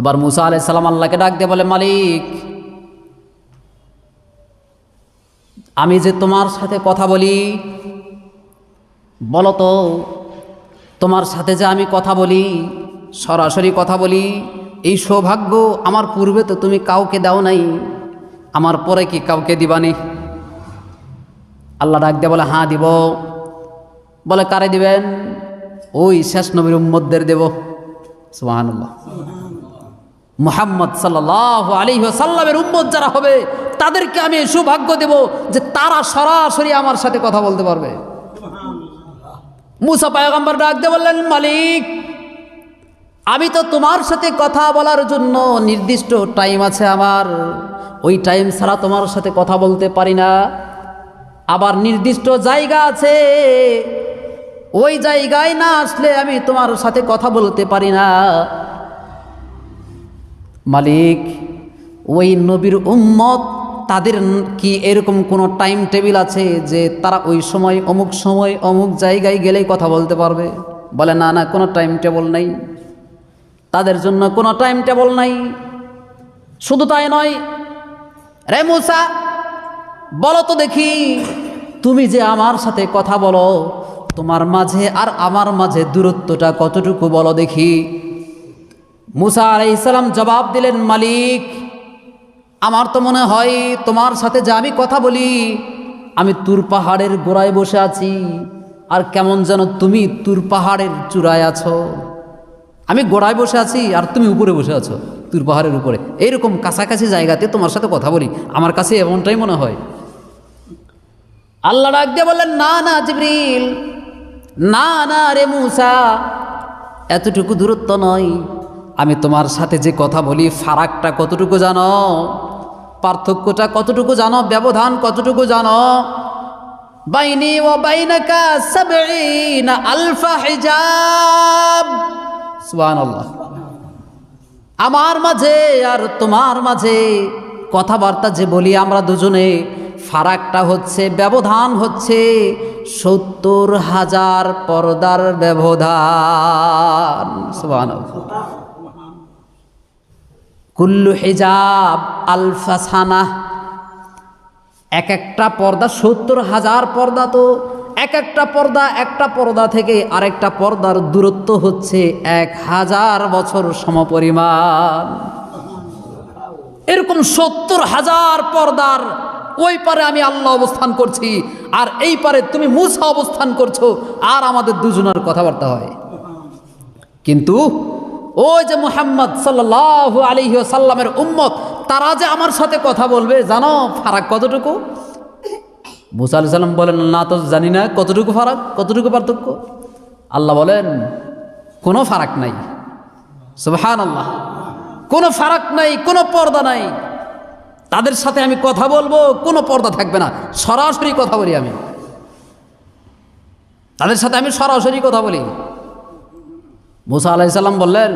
এবার মুসা আলাই সালাম আল্লাহকে ডাক দিয়ে বলে, মালিক, আমি যে তোমার সাথে কথা বলি, বলো তো, তোমার সাথে যে আমি কথা বলি, সরাসরি কথা বলি, এই সৌভাগ্য আমার পূর্বে তো তুমি কাউকে দাও নাই, আমার পরে কি কাউকে দিবানি আল্লাহ ডাক দিয়ে বলে, হাঁ, দিব। বলে, কারে দিবেন? ওই শেষ নবীর উম্মদদের দেব। সুবহানাল্লাহ। মুহাম্মদ সাল্লাহ আলী সাল্লামের উম্মত যারা হবে, তাদেরকে আমি সৌভাগ্য দেব যে তারা সরাসরি আমার সাথে কথা বলতে পারবে। মুসা পায়গম্বর ডাক বললেন, মালিক, আমি তো তোমার সাথে কথা বলার জন্য নির্দিষ্ট টাইম আছে আমার। ওই টাইম ছাড়া তোমার সাথে কথা বলতে পারি না। আবার নির্দিষ্ট জায়গা আছে। ওই জায়গায় না আসলে আমি তোমার সাথে কথা বলতে পারি না। মালিক, ওই নবীর উম্মত তাদের কি এরকম কোনো টাইম টেবিল আছে যে তারা ওই সময়, অমুক সময়, অমুক জায়গায় গেলেই কথা বলতে পারবে? বলে, না না, কোনো টাইম টেবল নেই। তাদের জন্য কোনো টাইম টেবল নাই। শুধু তাই নয়, রে মুসা, বলো তো দেখি, তুমি যে আমার সাথে কথা বলো, তোমার মাঝে আর আমার মাঝে দূরত্বটা কতটুকু বলো দেখি? মুসা আলাই ইসলাম জবাব দিলেন, মালিক, আমার তো মনে হয় তোমার সাথে যে আমি কথা বলি, আমি তুর পাহাড়ের গোড়ায় বসে আছি, আর কেমন যেন তুমি তুর পাহাড়ের চূড়ায় আছো। আমি গোড়ায় বসে আছি আর তুমি উপরে বসে আছো, তুর পাহাড়ের উপরে। এইরকম কাছাকাছি জায়গাতে তোমার সাথে কথা বলি, আমার কাছে এমনটাই মনে হয়। আল্লাহ ডাক দিয়ে বললেন, না না, জিবরিল, না না রে মুসা, এতটুকু দূরত্ব নয়। আমি তোমার সাথে যে কথা বলি, ফারাকটা কতটুকু জানো? পার্থক্যটা কতটুকু জানো? ব্যবধান কতটুকু জানো? বাইনি ও বাইনাকা আলফা আমার মাঝে আর তোমার মাঝে কথাবার্তা যে বলি আমরা দুজনে, ফারাকটা হচ্ছে, ব্যবধান হচ্ছে সত্তর হাজার পর্দার ব্যবধান। সুবহানাল্লাহ। কুল্লু হিজাব আলফাসানা এক একটা পর্দা সত্তর হাজার পর্দা তো। এক একটা পর্দা একটা পর্দা থেকে আরেকটা পর্দার দূরত্ব হচ্ছে এক হাজার বছর সমপরিমাণ। এরকম সত্তর হাজার পর্দার ওই পারে আমি আল্লাহ অবস্থান করছি, আর এই পারে তুমি মুসা অবস্থান করছ, আর আমাদের দুজনের কথাবার্তা হয়। কিন্তু ওই যে মুহাম্মদ সাল্লাহ আলিহি সাল্লামের উম্মত, তারা যে আমার সাথে কথা বলবে, জানো ফারাক কতটুকু? মুসা আলি সাল্লাম বলেন, না তো জানি না, কতটুকু ফারাক, কতটুকু পার্থক্য? আল্লাহ বলেন, কোনো ফারাক নাই। সুবহান আল্লাহ কোনো ফারাক নাই, কোনো পর্দা নাই। তাদের সাথে আমি কথা বলব, কোনো পর্দা থাকবে না। সরাসরি কথা বলি আমি। তাদের সাথে আমি সরাসরি কথা বলি। মুসা আলাইসাল্লাম বললেন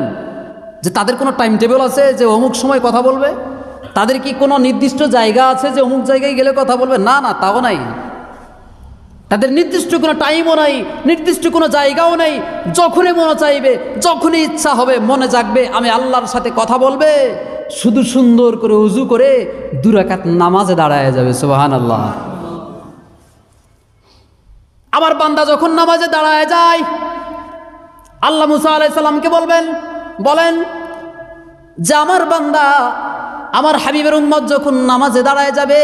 যে, তাদের কোনো টাইম টেবিল আছে যে অমুক সময় কথা বলবে? তাদের কি কোনো নির্দিষ্ট জায়গা আছে যে অমুক জায়গায় গেলে কথা বলবে? না না, তাও নাই। তাদের নির্দিষ্ট কোনো টাইমও নাই, নির্দিষ্ট কোনো জায়গাও নেই। যখনই মনে চাইবে, যখনই ইচ্ছা হবে, মনে জাগবে, আমি আল্লাহর সাথে কথা বলবে, শুধু সুন্দর করে উজু করে দুরাকাত নামাজে দাঁড়ায় যাবে সুবাহান আল্লাহ আমার বান্দা যখন নামাজে দাঁড়ায় যায় আল্লাহ মুসা আলাইসাল্লামকে বলবেন? বলেন, যে আমার বান্দা আমার হাবিবের উম্মত যখন নামাজে দাঁড়ায় যাবে,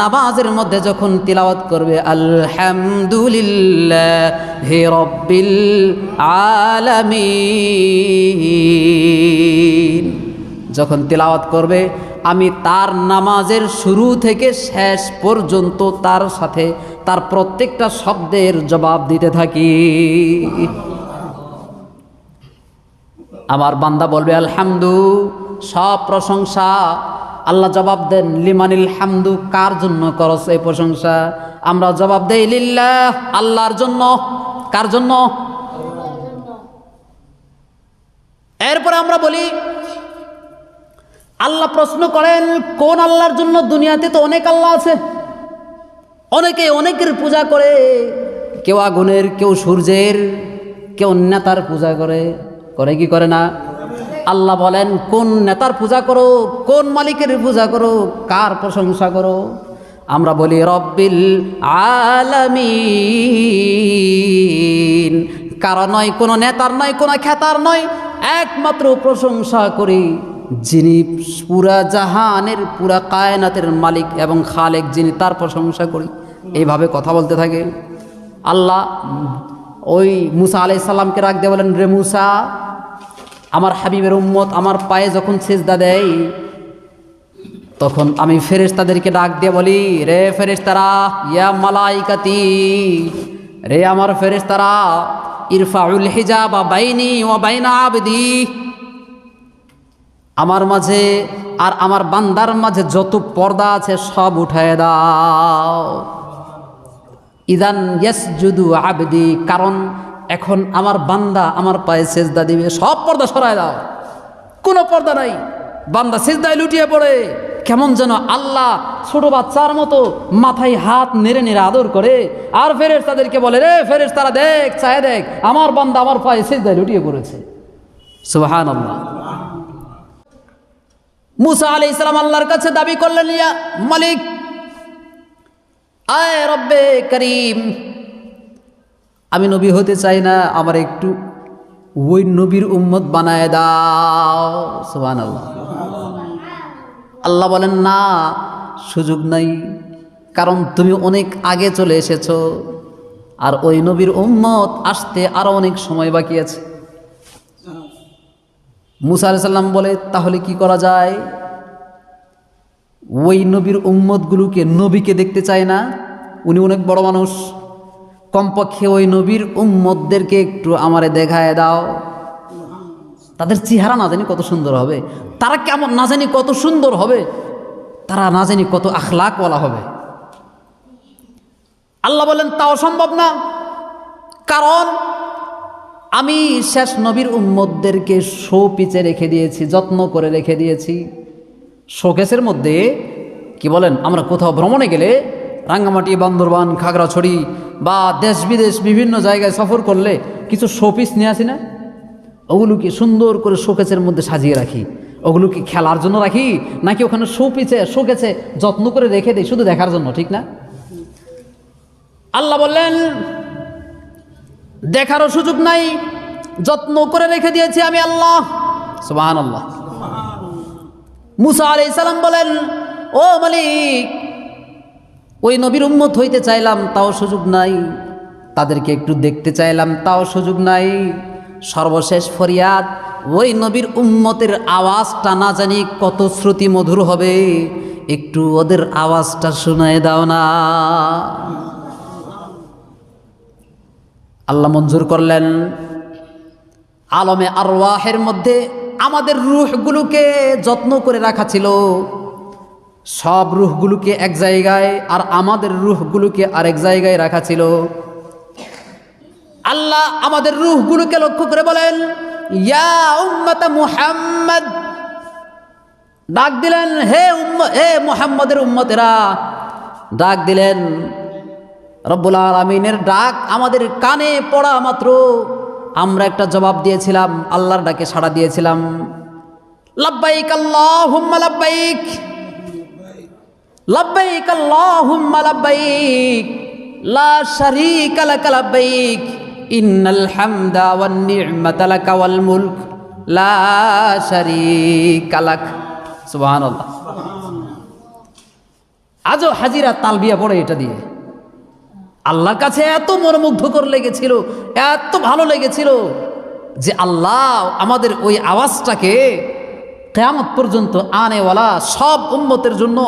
নামাজের মধ্যে যখন তিলাওয়াত করবে, আলহামদুলিল্লাহ হে রব্বিল আলামিন। যখন তিলাওয়াত করবে, আমি তার নামাজের শুরু থেকে শেষ পর্যন্ত তার সাথে তার প্রত্যেকটা শব্দের জবাব দিতে থাকি। আমার বান্দা বলবে, আলহামদু, সব প্রশংসা। আল্লাহ জবাব দেন, লিমানিল হামদু, কার জন্য করস এই প্রশংসা? আমরা জবাব দেই, লিল্লাহ, আল্লাহর জন্য। কার জন্য? এরপরে আমরা বলি, আল্লাহ প্রশ্ন করেন, কোন আল্লাহর জন্য দুনিয়াতে তো অনেক আল্লাহ আছে? অনেকে অনেকের পূজা করে, কেউ আগুনের, কেউ সূর্যের, কেউ নেতার পূজা করে। করে কি করে না? আল্লাহ বলেন, কোন নেতার পূজা করো, কোন মালিকের পূজা করো, কার প্রশংসা করো? আমরা বলি, রব্বিল আলামিন। কারও নয়, কোনো নেতার নয়, কোনো খ্যাতার নয়, একমাত্র প্রশংসা করি যিনি পুরা জাহানের, পুরা কায়নাতের মালিক এবং খালেক, যিনি তার প্রশংসা করি। এইভাবে কথা বলতে থাকে। আল্লাহ ওই মুসা আলাইসাল্লামকে রাখ দিয়ে বলেন, রে মুসা আমার হাবিবের উম্মত আমার পায়ে যখন সেজদা দেয়, তখন আমি ফেরেশতাদেরকে ডাক দিয়ে বলি, রে ফেরেশতারা, ইয়া মালাইকাতি, রে আমার ফেরেশতারা, ইরফাউল হিজাব বাইনি ও বাইনা আবদি। আমার মাঝে আর আমার বান্দার মাঝে যত পর্দা আছে সব উঠায় দাও। ইদান ইয়াসজুদু আবদি, কারণ এখন আমার বান্দা আমার পায়ে সেজদা দিবে, সব পর্দা সরায় দাও। কোনো পর্দা নাই। বান্দা সেজদায় লুটিয়ে পড়ে। কেমন যেন আল্লাহ ছোট বাচ্চার মতো মাথায় হাত নেড়ে নেড়ে আদর করে। আর ফেরেস তাদেরকে বলে, রে ফেরেস তারা দেখ, চায় দেখ, আমার বান্দা আমার পায়ে সেজদায় লুটিয়ে পড়েছে। সুবাহান আল্লাহ মুসা আলি ইসলাম আল্লাহর কাছে দাবি করলেন, ইয়া মালিক, আয় রব্বে করিম আমি নবী হতে চাই না, আমার একটু ওই নবীর উম্মত বানায় দাও। সুবান আল্লাহ আল্লাহ বলেন, না, সুযোগ নাই, কারণ তুমি অনেক আগে চলে এসেছ, আর ওই নবীর উম্মত আসতে আরও অনেক সময় বাকি আছে। মুসা আলাইহিস সাল্লাম বলে, তাহলে কি করা যায়? ওই নবীর উম্মতগুলোকে নবীকে দেখতে চায় না, উনি অনেক বড় মানুষ। কমপক্ষে ওই নবীর উম্মতদেরকে একটু আমারে দেখায় দাও। তাদের চেহারা না জানি কত সুন্দর হবে। তারা কেমন না জানি কত সুন্দর হবে। তারা না জানি কত আখলাকওয়ালা হবে। আল্লাহ বলেন তাও সম্ভব না। কারণ আমি শেষ নবীর উম্মতদেরকে শো পিচে রেখে দিয়েছি, যত্ন করে রেখে দিয়েছি। শোকেসের মধ্যে কি বলেন, আমরা কোথাও ভ্রমণে গেলে রাঙ্গামাটি, বান্দরবান, খাগড়াছড়ি বা দেশ বিদেশ বিভিন্ন জায়গায় সফর করলে কিছু শোপিস নিয়ে আসি না? ওগুলোকে সুন্দর করে শোকেসের মধ্যে সাজিয়ে রাখি। ওগুলোকে খেলার জন্য রাখি, নাকি ওখানে শোপিছে শোকেছে যত্ন করে রেখে দেয় শুধু দেখার জন্য, ঠিক না? আল্লাহ বললেন, দেখারও সুযোগ নাই, যত্ন করে রেখে দিয়েছি আমি আল্লাহ। সুবাহান আল্লাহ মুসা আলি সালাম বলেন, ও মালিক ওই নবীর উম্মত হইতে চাইলাম, তাও সুযোগ নাই। তাদেরকে একটু দেখতে চাইলাম, তাও সুযোগ নাই। সর্বশেষ ফরিয়াদ, ওই নবীর উম্মতের আওয়াজটা না জানি কত শ্রুতি মধুর হবে। একটু ওদের আওয়াজটা শোনায় দাও না। আল্লাহ মঞ্জুর করলেন। আলমে আরওয়াহের মধ্যে আমাদের রুহগুলোকে যত্ন করে রাখা ছিল। সব রুহগুলোকে এক জায়গায় আর আমাদের রুহগুলোকে আরেক জায়গায় রাখা ছিল। আল্লাহ আমাদের রুহগুলোকে লক্ষ্য করে বলেন, ইয়া মুহাম্মদ। ডাক দিলেন, হে হে মুহাম্মদের উম্মতেরা। ডাক দিলেন, রব্বুল আলমিনের ডাক আমাদের কানে পড়া মাত্র। আমরা একটা জবাব দিয়েছিলাম, আল্লাহর ডাকে সাড়া দিয়েছিলাম। লাব্বাইক আল্লাহুম্মা লাব্বাইক। লা লা আজও হাজিরা তালবিয়া পড়ে এটা দিয়ে। আল্লাহর কাছে এত মনোমুগ্ধকর লেগেছিল, এত ভালো লেগেছিল যে আল্লাহ আমাদের ওই আওয়াজটাকে কেয়ামত পর্যন্ত আনেওয়ালা সব উম্মতের জন্য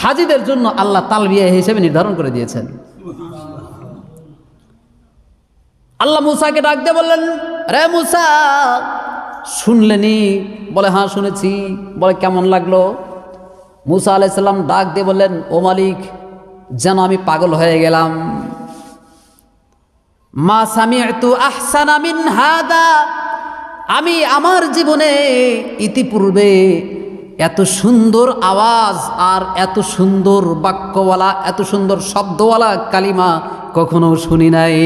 হাজিদের জন্য আল্লাহ তালবিয়া হিসেবে নির্ধারণ করে দিয়েছেন। আল্লাহ মুসাকে ডাক দিয়ে বললেন, রে মুসা শুনলেনি বলে হ্যাঁ শুনেছি। বলে, কেমন লাগল? মুসা আলাইসাল্লাম ডাক দিয়ে বললেন, ও মালিক, যেন আমি পাগল হয়ে গেলাম। মা সামিআতু আহসানা মিন হাদা, আমি আমার জীবনে ইতিপূর্বে এত সুন্দর আওয়াজ আর এত সুন্দর বাক্যওয়ালা এত সুন্দর শব্দওয়ালা কালিমা কখনো শুনি নাই।